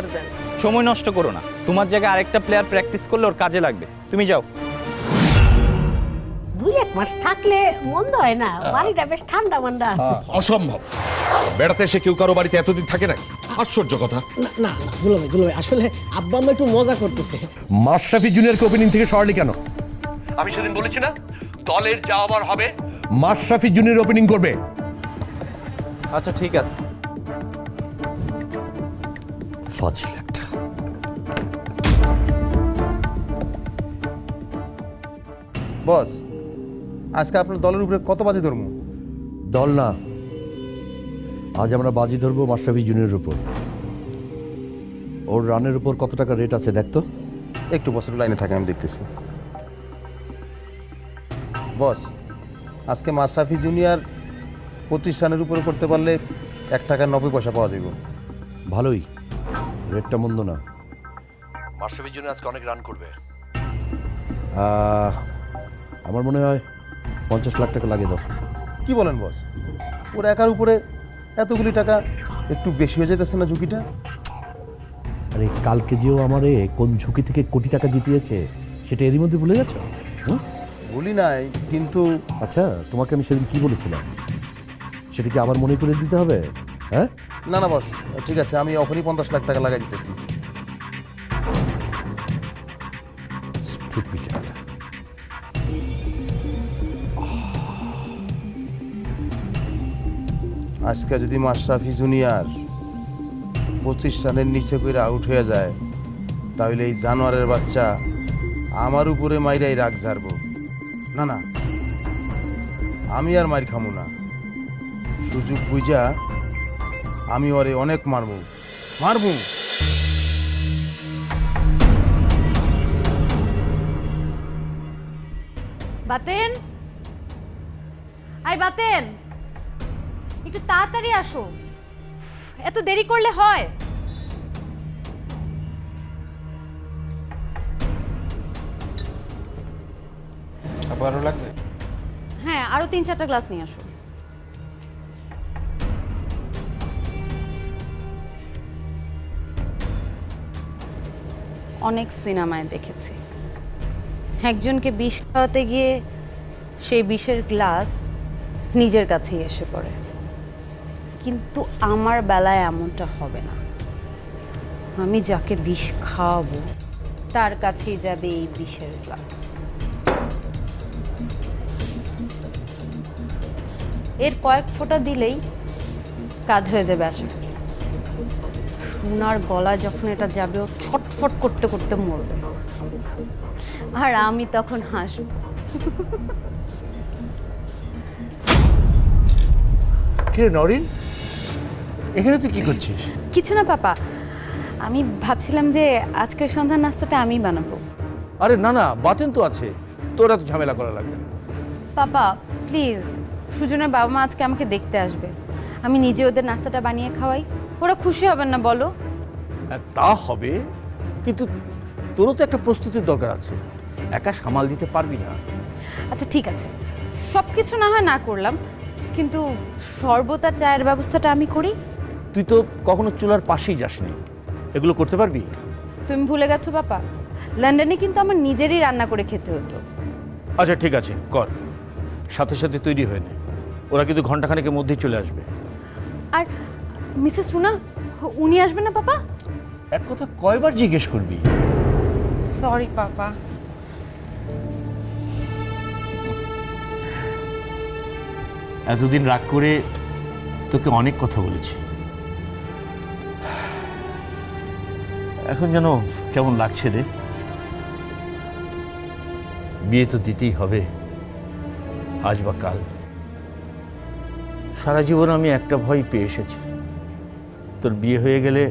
Over দেন সময় নষ্ট করো না। তোমার জায়গায় আরেকটা প্লেয়ার প্র্যাকটিস করলে ওর কাজে লাগবে। তুমি যাও। দুই এক মাস থাকলে মন্দ হয় না। বাড়িটা বেশ ঠান্ডা মান্ডা আছে। অসম্ভব। বেড়াতে এসে কেউ কারও বাড়িতে এতদিন থাকে নাকি আশ্চর্য কথা। না না না দুলাভাই দুলাভাই আসলে আব্বা আম্মা একটু মজা করতেছে। মাশরাফি জুনিয়রকে ওপেনিং থেকে সরালি কেন? আমি সেদিন বলেছি না দলের যা আবার হবে। মাশরাফি জুনিয়র ওপেনিং করবে। আচ্ছা ঠিক আছে। ফাজিল একটা। বস আজকে আপনার দলের উপরে কত বাজে ধর্ম দল না। আজ আমরা বাজি ধরবো মাশরাফি জুনিয়রের উপর। ওর রানের উপর কত টাকা রেট আছে দেখতো একটু বছর লাইনে থাকে আমি দেখতেছি। বস আজকে মাশরাফি জুনিয়র পঁচিশ রানের উপরে করতে পারলে এক টাকার নব্বই পয়সা পাওয়া যাবে ভালোই। রেটটা মন্দ না। মাশরাফি জন্য আজকে অনেক রান করবে। আমার মনে হয় পঞ্চাশ লাখ টাকা লাগে দাও। কি বলেন বস ওর একার উপরে এতগুলি টাকা একটু বেশি হয়ে যেতেছে না ঝুঁকিটা? আরে কালকে যেও আমারে কোন ঝুঁকি থেকে কোটি টাকা জিতিয়েছে সেটা এরই মধ্যে ভুলে গেছো? বলি নাই কিন্তু আচ্ছা তোমাকে আমি সেদিন কি বলেছিলাম? সেটা কি আবার মনে করে দিতে হবে? হ্যাঁ? না না বস ঠিক আছে আমি এখনই পঞ্চাশ লাখ টাকা লাগাই দিতেছি। Stupid। আজকে যদি মাশরাফি জুনিয়র পঁচিশ রানের নিচে করে আউট হয়ে যায় তাহলে এই জানোয়ারের বাচ্চা আমার উপরে মাইরাই রাগ ঝাড়ব। না না আমি আর মার খামু না। সুযোগ বুঝা আমি ওরে অনেক মারবো। মারবো? বাতেন? আই বাতেন। একটু তাড়াতাড়ি আসো। এত দেরি করলে হয়। আবারও লাগবে? হ্যাঁ আরও তিন চারটা গ্লাস নিয়ে আসো। অনেক সিনেমায় দেখেছি। একজনকে বিষ খাওয়াতে গিয়ে সেই বিষের গ্লাস নিজের কাছেই এসে পড়ে। কিন্তু আমার বেলায় এমনটা হবে না। আমি যাকে বিষ খাওয়াবো, তার কাছেই যাবে এই বিষের গ্লাস। এর কয়েক ফোঁটা দিলেই কাজ হয়ে যাবে আশা সোনার গলা যখন এটা যাবে ও ছটফট করতে করতে মরবে। আর আমি তখন হাসব। কে নরিন এখানে তুই কি করছিস? কিছু না পাপা আমি ভাবছিলাম যে আজকের সন্ধ্যার নাস্তাটা আমি বানাবো। আরে না না বাতেন তো আছে। তোর এত ঝামেলা করা লাগবে না। পাপা প্লিজ সুজনের বাবা মা আজকে আমাকে দেখতে আসবে। আমি নিজে ওদের নাস্তাটা বানিয়ে খাওয়াই। ওরা খুশি হবেন না বলো। তা হবে কিন্তু তোরও তো একটা প্রস্তুতির দরকার আছে। একা সামাল দিতে পারবি না। আচ্ছা ঠিক আছে। সব কিছু না হয় না করলাম কিন্তু শরবত আর চায়ের ব্যবস্থাটা আমি করি। তুই তো কখনো চুলার পাশেই যাসনি। এগুলো করতে পারবি? তুমি ভুলে গেছো বাপা লন্ডনে কিন্তু আমার নিজেরই রান্না করে খেতে হতো। আচ্ছা ঠিক আছে কর। সাথে সাথে তৈরি হয়ে নে। ওরা কিন্তু ঘন্টাখানেকের মধ্যেই চলে আসবে। আর মিসেস রুনা উনি আসবেন না পাপা? এক কথা কয়বার জিজ্ঞেস করবি? Sorry papa. এতদিন রাগ করে তোকে অনেক কথা বলেছি। এখন যেন কেমন লাগছে রে? বিয়ে তো দিতেই হবে আজ বা কাল। সারা জীবন আমি একটা ভয় পেয়ে এসেছি। তোর বিয়ে হয়ে গেলে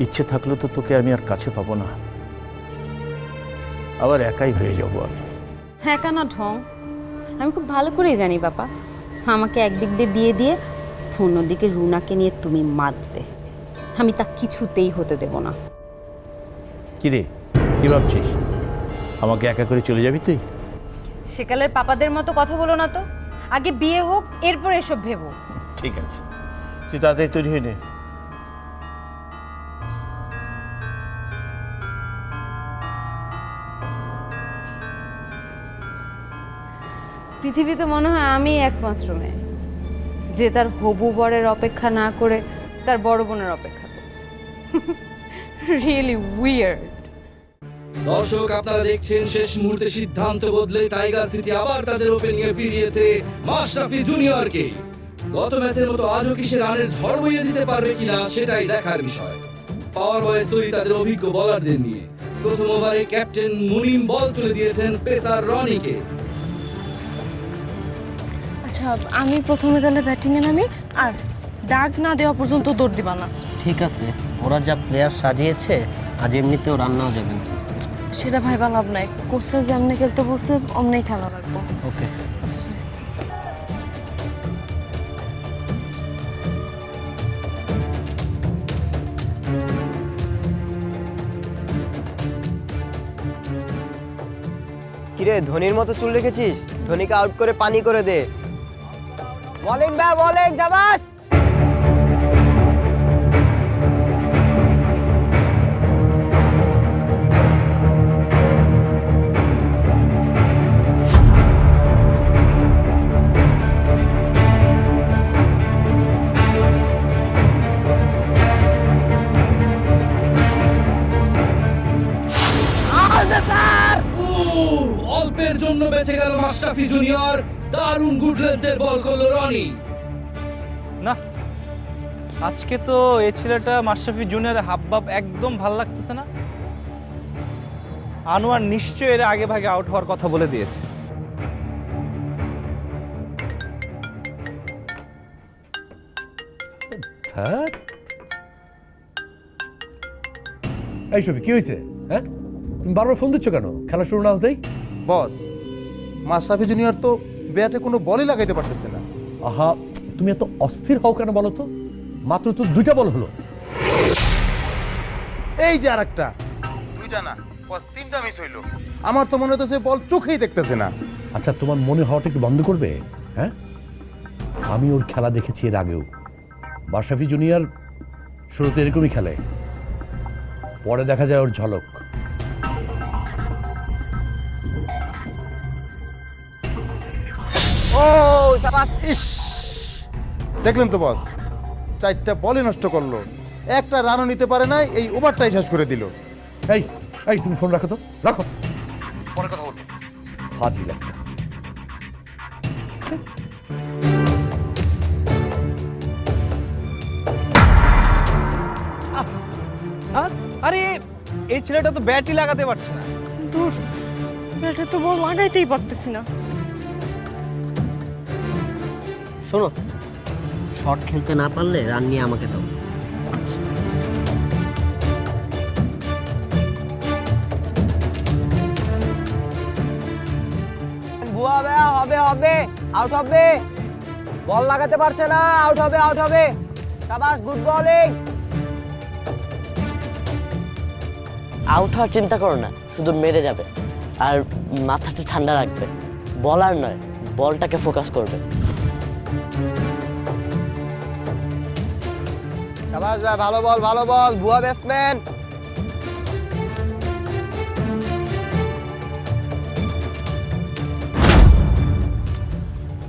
ইচ্ছে থাকলেও তো তোকে আমি আর কাছে পাবো না। আবার একাই হয়ে যাব আমি। হ্যাঁ কেন ঢং। আমি খুব ভালো করেই জানি বাবা। আমাকে একদিক দিয়ে বিয়ে দিয়ে অন্যদিকে রুনাকে নিয়ে তুমি মাতবে। আমি তা কিছুতেই হতে দেব না। কিরে কি ভাবছিস? আমাকে একা করে চলে যাবি তুই? সেকালের পাপাদের মতো কথা বলো না তো। আগে বিয়ে হোক এরপর এসব ভেবো। ঠিক আছে। তুই তৈরি হয়নি পৃথিবীতে মনে হয় আমি একমাত্র মেয়ে যে তার হবু বরের অপেক্ষা না করে তার বড় বোনের অপেক্ষা করছে। রিয়েলি উইয়ার্ড দর্শক আপনারা দেখছেন শেষ মুহূর্তে সিদ্ধান্ত বদলে টাইগার সিটি আবার তাদের ওপেনিংয়ে ফিরিয়েছে মাশরাফি জুনিয়রকে গত ম্যাচের মতো আজও কি সে রানের ঝড় বইয়ে দিতে পারবে কিনা সেটাই দেখার বিষয়। পাওয়ার বয়েস তৈরি তাদের অভিজ্ঞ বোলারদের নিয়ে। প্রথম ওভারে ক্যাপ্টেন মুনিম বল তুলে দিয়েছেন পেসার রনিকে। আচ্ছা আমি প্রথমে তাহলে ব্যাটিং ব্যাটিংয়ে নামি আর ডাক না দেওয়া পর্যন্ত দৌড় দিবা না। ঠিক আছে ওরা যা প্লেয়ার সাজিয়েছে আজ এমনিতেও রান্নাও যাবে না। সেটা ভাইবা লাভ নাই। কোচে যেমনি খেলতে বলছে অমনি খেলা রাখব ওকে কিরে ধোনির মতো চুল রেখেছিস, ধোনিকে আউট করে পানি করে দে। বলিং ব্যা বলিং জাবাস জন্য বেঁচে গেল মাশরাফি জুনিয়র। দারুণ গুড লেন্থের বল করল রনি। না আজকে তো এই ছেলেটা মাশরাফি জুনিয়রের হাবভাব একদম ভালো লাগতেছে না। আনোয়ার নিশ্চয়ই এর আগে ভাগে আউট হওয়ার কথা বলে দিয়েছে। এই সবই কি হয়েছে হ্যাঁ? তুমি বারবার ফোন দিচ্ছ কেন? খেলা শুরু না হতেই? বস মাশরাফি জুনিয়র তো ব্যাটে কোনো বলই লাগাইতে পারতেছে না। আহা তুমি এত অস্থির হও কেন বলো তো? মাত্র তো দুইটা বল হলো। এই যে আর একটা দুইটা না বস তিনটা মিস হইল। আমার তো মনে হচ্ছে বল চোখেই দেখতেছে না। আচ্ছা তোমার মনে হওয়াটা একটু বন্ধ করবে? হ্যাঁ? আমি ওর খেলা দেখেছি এর আগেও। বাসাফি জুনিয়র শুরুতে এরকমই খেলে। পরে দেখা যায় ওর ঝলক। ও সাবাস ইস। দেখলেন তো বস চারটা বলই নষ্ট করল। একটা রানও নিতে পারে নাই এই ওভারটাই শেষ করে দিল। এই এই তুমি ফোন রাখো তো রাখো। পরে কথা বলব। ফাজিল একটা। আরে এই ছেলেটা তো ব্যাটই লাগাতে পারছে না। দূর ব্যাটে তো বল লাগাইতেই পারতেছি না। শোনো। শট খেলতে না পারলে রান নিয়ে আমাকে দাও। হবে হবে হবে আউট হবে। বল লাগাতে পারছে না আউট হবে আউট হবে। সাবাস গুড বলিং আউট হওয়ার চিন্তা করো না শুধু মেরে যাবে। আর মাথাটা ঠান্ডা রাখবে। বলার নয় বলটাকে ফোকাস করবে। সাবাস ভাই ভালো বল ভালো বল ভুয়া ব্যাটসম্যান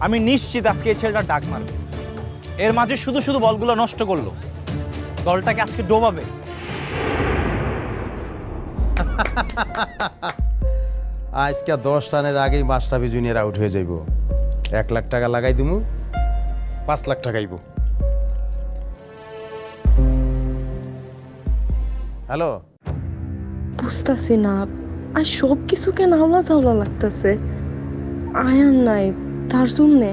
আমি নিশ্চিত আজকে এই ছেলেটা ডাক মারবে। এর মাঝে শুধু শুধু বলগুলো নষ্ট করল। দলটাকে আজকে ডোবাবে। আজকে দশ রানের আগেই মাশরাফি জুনিয়র আউট হয়ে যাইব। এক লাখ টাকা লাগাই দিমু। পাঁচ লাখ টাকাইব হ্যালো? বুঝতেছি না। আর সব কিছু কেন হাওলা চাওলা লাগতেছে? আয়ন নাই তার জন্যে।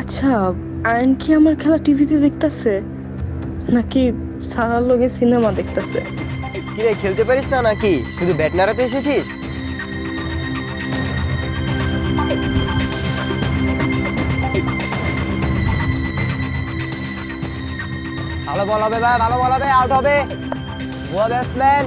আচ্ছা আয়ন কি আমার খেলা টিভিতে দেখতাছে? নাকি সারার লগে সিনেমা দেখতাছে? কি রে খেলতে পারিস না নাকি? শুধু ব্যাট নাড়াতে এসেছিস? ভালো বল হবে ভাই ভালো বল হবে আউট হবে। ব্যাটসম্যান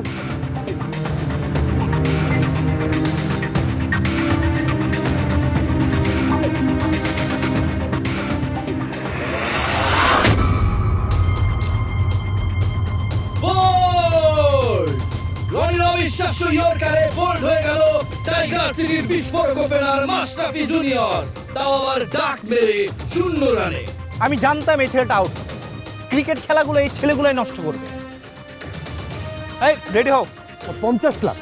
অবিশ্বাস্য ইয়র্কারে বোল্ড হয়ে গেল টাইগার টাইগার সিটির বিস্ফোরক ওপেনার মাশরাফি জুনিয়র তাও আবার ডাক মেরে শূন্য রানে আমি জানতাম এই ছেলেটা আউট ক্রিকেট খেলাগুলো এই ছেলেগুলোই নষ্ট করবে। এই রেডি হও। পঞ্চাশ লাখ।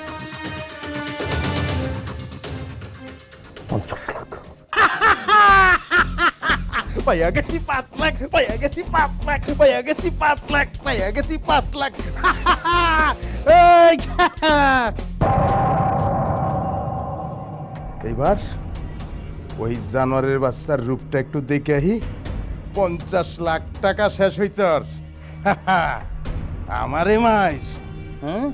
পঞ্চাশ লাখ। পাইয়া গেছি পাঁচ লাখ পাইয়া গেছি পাঁচ লাখ পাইয়া গেছি পাঁচ লাখ পাইয়া গেছি পাঁচ লাখ। এই, এইবার ওই জানোয়ারের বাচ্চার রূপটা একটু দেখে আহি পঞ্চাশ লাখ টাকা শেষ হয়েছে ওর। আমারে মাইস হ্যাঁ?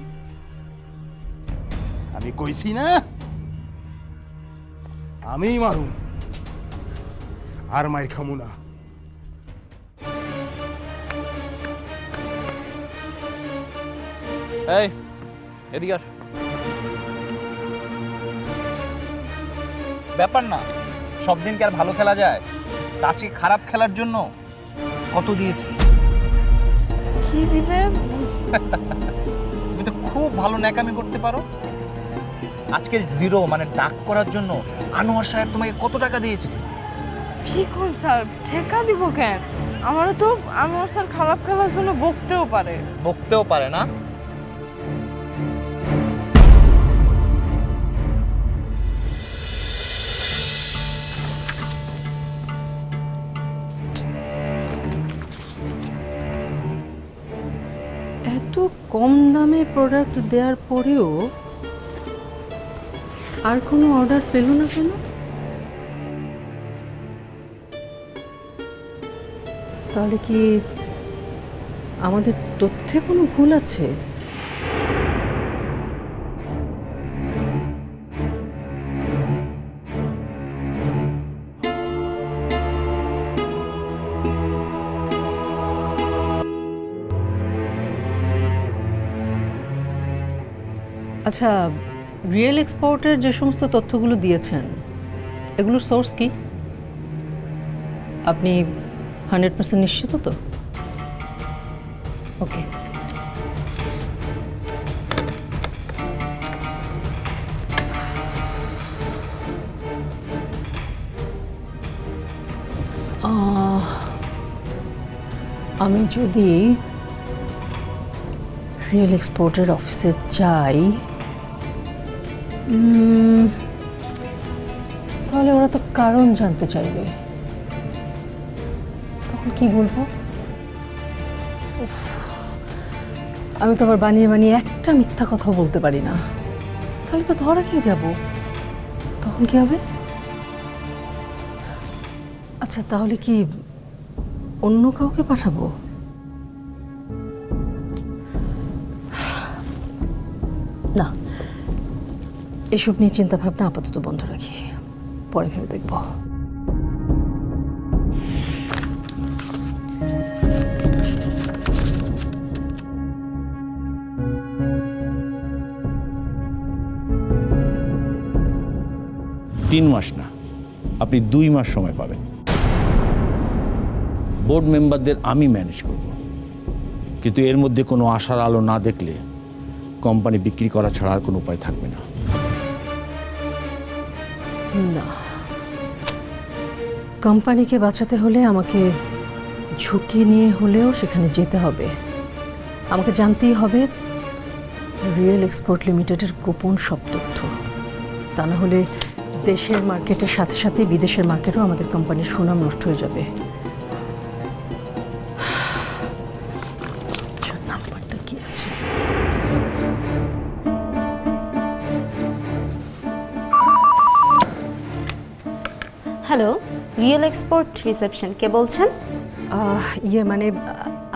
আমি কইছি না, আমিই মারুম। আর মাইর খামু না। এদিকে আস। ব্যাপার না, সব দিন কি আর ভালো খেলা যায়। তা আজকে খারাপ খেলার জন্য কত দিয়েছে? কি দিবে? তুমি তো খুব ভালো ন্যাকামি করতে পারো। আজকে জিরো মানে ডাক করার জন্য আনোয়ার সাহেব তোমাকে কত টাকা দিয়েছে? কি কোন স্যার? ঠেকা দিব কেন? আমারও তো আমার স্যার খারাপ খেলার জন্য বকতেও পারে। বকতেও পারে না? কম দামে প্রোডাক্ট দেওয়ার পরেও আর কোনো অর্ডার পেল না কেন? তাহলে কি আমাদের তথ্যে কোনো ভুল আছে? আচ্ছা রিয়েল এক্সপোর্টের যে সমস্ত তথ্যগুলো দিয়েছেন, এগুলোর সোর্স কি? আপনি হান্ড্রেড পার্সেন্ট নিশ্চিত তো? ওকে আমি যদি রিয়েল এক্সপোর্টের অফিসে যাই তাহলে ওরা তো কারণ জানতে চাইবে। তখন কি বলব? আমি তো আবার বানিয়ে বানিয়ে একটা মিথ্যা কথা বলতে পারি না। তাহলে তো ধরা খেয়ে যাব। তখন কি হবে? আচ্ছা তাহলে কি অন্য কাউকে পাঠাবো? না। এসব নিয়ে চিন্তা ভাবনা আপাতত বন্ধ রাখি। পরে ভেবে দেখব। তিন মাস না, আপনি দুই মাস সময় পাবেন। বোর্ড মেম্বারদের আমি ম্যানেজ করব। কিন্তু এর মধ্যে কোনো আশার আলো না দেখলে কোম্পানি বিক্রি করা ছাড়া আর কোনো উপায় থাকবে না। না। কোম্পানিকে বাঁচাতে হলে আমাকে ঝুঁকি নিয়ে হলেও সেখানে যেতে হবে। আমাকে জানতেই হবে রিয়েল এক্সপোর্ট লিমিটেডের গোপন সব তথ্য। তা না হলে দেশের মার্কেটের সাথে সাথে বিদেশের মার্কেটও আমাদের কোম্পানির সুনাম নষ্ট হয়ে যাবে। হ্যালো রিয়েল এক্সপোর্ট রিসেপশন কে বলছেন? ইয়ে মানে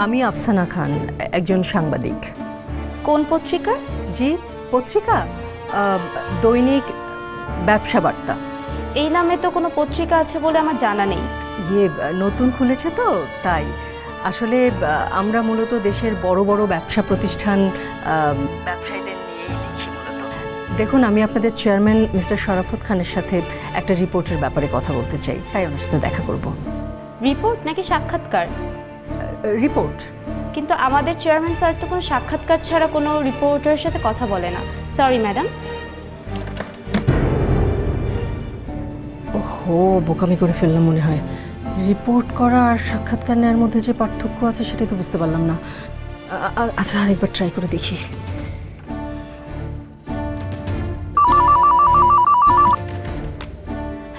আমি আফসানা খান একজন সাংবাদিক। কোন পত্রিকা? জি পত্রিকা? দৈনিক ব্যবসা বার্তা। এই নামে তো কোনো পত্রিকা আছে বলে আমার জানা নেই। ইয়ে নতুন খুলেছে তো তাই। আসলে আমরা মূলত দেশের বড় বড় ব্যবসা প্রতিষ্ঠান ব্যবসায়ীদের দেখুন আমি আপনাদের চেয়ারম্যান মিস্টার শরাফত খানের সাথে একটা রিপোর্টের ব্যাপারে কথা বলতে চাই। তাই ওনার সাথে দেখা করব। রিপোর্ট নাকি সাক্ষাৎকার? রিপোর্ট কিন্তু আমাদের চেয়ারম্যান স্যার তো কোনো সাক্ষাৎকার ছাড়া কোনো রিপোর্টারের সাথে কথা বলে না। সরি ম্যাডাম ওহো বোকামি করে ফেললাম মনে হয়। রিপোর্ট করা আর সাক্ষাৎকার নেওয়ার মধ্যে যে পার্থক্য আছে সেটাই তো বুঝতে পারলাম না। আচ্ছা আরেকবার ট্রাই করে দেখি।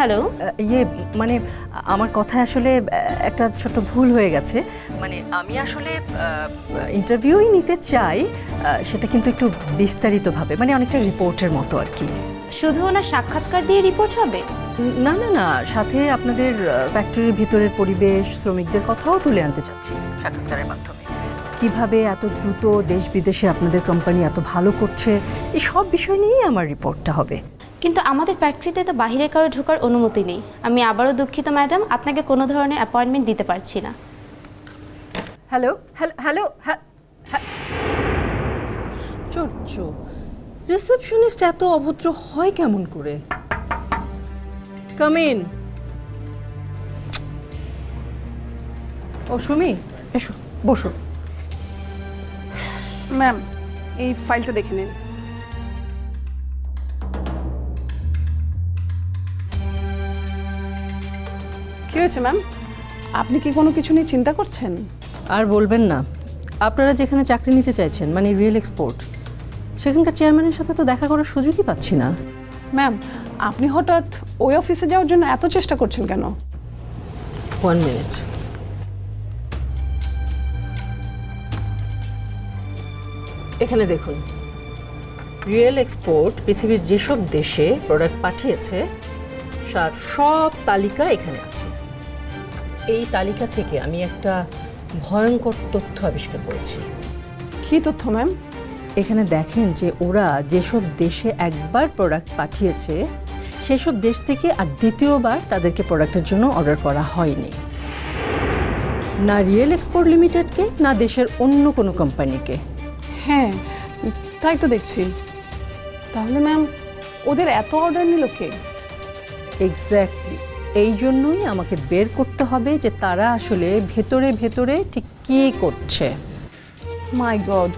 হ্যালো ইয়ে মানে আমার কথায় আসলে একটা ছোট্ট ভুল হয়ে গেছে। মানে আমি আসলে ইন্টারভিউই নিতে চাই সেটা কিন্তু একটু বিস্তারিতভাবে মানে অনেকটা রিপোর্টের মতো আর কি। শুধু ওনার সাক্ষাৎকার দিয়ে রিপোর্ট হবে? না না না সাথে আপনাদের ফ্যাক্টরির ভিতরের পরিবেশ শ্রমিকদের কথাও তুলে আনতে চাচ্ছি। সাক্ষাৎকারের মাধ্যমে। কীভাবে এত দ্রুত দেশ বিদেশে আপনাদের কোম্পানি এত ভালো করছে এই সব বিষয় নিয়েই আমার রিপোর্টটা হবে। কিন্তু আমাদের ফ্যাক্টরিতে তো বাইরে কারও ঢোকার অনুমতি নেই। আমি আবারও দুঃখিত ম্যাডাম আপনাকে কোনো ধরনের অ্যাপয়েন্টমেন্ট দিতে পারছি না। হ্যালো হ্যালো হ্যালো আশ্চর্য। রিসেপশনিস্ট এত অভদ্র হয় কেমন করে? কাম ইন ও সুমি এসো বসো। ম্যাম এই ফাইলটা দেখে নিন। হয়েছে ম্যাম আপনি কি কোনো কিছু নিয়ে চিন্তা করছেন? আর বলবেন না। আপনারা যেখানে চাকরি নিতে চাইছেন মানে রিয়েল এক্সপোর্ট সেখানকার চেয়ারম্যানের সাথে তো দেখা করার সুযোগই পাচ্ছি না। ম্যাম আপনি হঠাৎ ওই অফিসে যাওয়ার জন্য এত চেষ্টা করছেন কেন? ওয়ান মিনিট এখানে দেখুন। রিয়েল এক্সপোর্ট পৃথিবীর যেসব দেশে প্রোডাক্ট পাঠিয়েছে তার সব তালিকা এখানে আছে। এই তালিকা থেকে আমি একটা ভয়ঙ্কর তথ্য আবিষ্কার করেছি। কি তথ্য ম্যাম? এখানে দেখেন যে ওরা যেসব দেশে একবার প্রোডাক্ট পাঠিয়েছে সেসব দেশ থেকে আর দ্বিতীয়বার তাদেরকে প্রোডাক্টের জন্য অর্ডার করা হয়নি। না রিয়েল এক্সপোর্ট লিমিটেডকে না দেশের অন্য কোনো কোম্পানিকে হ্যাঁ তাই তো দেখছি। তাহলে ম্যাম ওদের এত অর্ডার নিল কে? এক্স্যাক্টলি এই জন্যই আমাকে বের করতে হবে যে তারা আসলে ভেতরে ভেতরে ঠিক কী করছে। মাই গড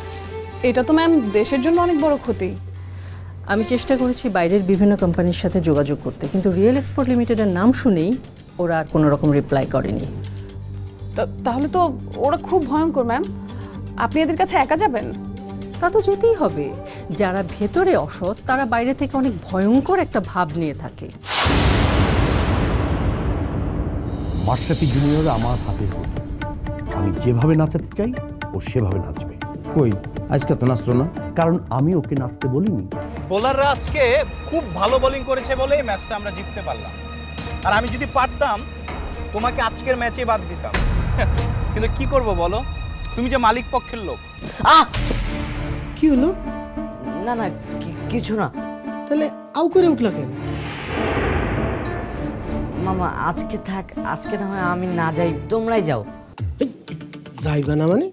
এটা তো ম্যাম দেশের জন্য অনেক বড় ক্ষতি। আমি চেষ্টা করেছি বাইরের বিভিন্ন কোম্পানির সাথে যোগাযোগ করতে কিন্তু রিয়েল এক্সপোর্ট লিমিটেডের নাম শুনেই ওরা আর কোনো রকম রিপ্লাই করেনি। তা- তাহলে তো ওরা খুব ভয়ঙ্কর ম্যাম আপনি এদের কাছে একা যাবেন? তা তো যেতেই হবে। যারা ভেতরে অসৎ তারা বাইরে থেকে অনেক ভয়ঙ্কর একটা ভাব নিয়ে থাকে। মাশরাফি জুনিয়র আমার হাতে আমি যেভাবে নাচাতে চাই ও সেভাবে নাচবে। কই? আজকে তো নাচলো না। কারণ আমি ওকে নাচতে বলিনি। বোলাররা আজকে খুব ভালো বোলিং করেছে বলে এই ম্যাচটা আমরা জিততে পারলাম। আর আমি যদি পারতাম তোমাকে আজকের ম্যাচে বাদ দিতাম। কিন্তু কি করব বলো? তুমি যে মালিক পক্ষের লোক। আহ! কি হলো? না না কিছু না। তাহলে আউ করে উঠলা কেন? মামা আজকে থাক আজকে না হয় আমি না যাই তোমরাই যাও। যাইবা না মানে?